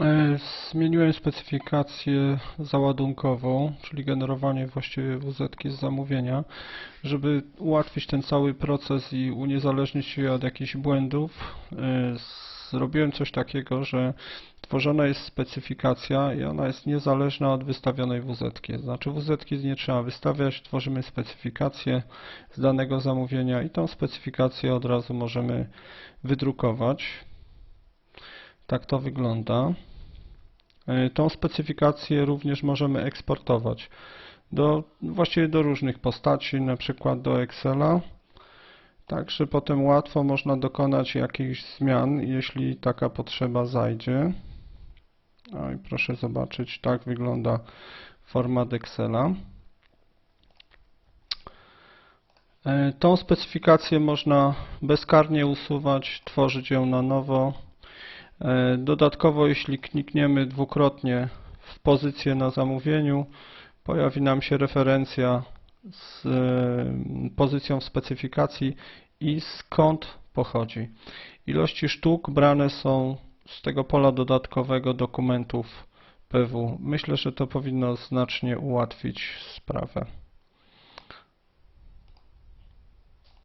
E, Zmieniłem specyfikację załadunkową, czyli generowanie właściwie WZ z zamówienia, żeby ułatwić ten cały proces i uniezależnić się od jakichś błędów. e, Zrobiłem coś takiego, że tworzona jest specyfikacja i ona jest niezależna od wystawionej WZ. Znaczy WZ nie trzeba wystawiać, tworzymy specyfikację z danego zamówienia i tą specyfikację od razu możemy wydrukować. Tak to wygląda. E, Tą specyfikację również możemy eksportować do, właściwie do różnych postaci, na przykład do Excela. Także potem łatwo można dokonać jakichś zmian, jeśli taka potrzeba zajdzie. O, i proszę zobaczyć, tak wygląda format Excela. E, Tą specyfikację można bezkarnie usuwać, tworzyć ją na nowo. E, Dodatkowo, jeśli klikniemy dwukrotnie w pozycję na zamówieniu, pojawi nam się referencja z e, pozycją w specyfikacji i skąd pochodzi. Ilości sztuk brane są z tego pola dodatkowego dokumentów PW. Myślę, że to powinno znacznie ułatwić sprawę.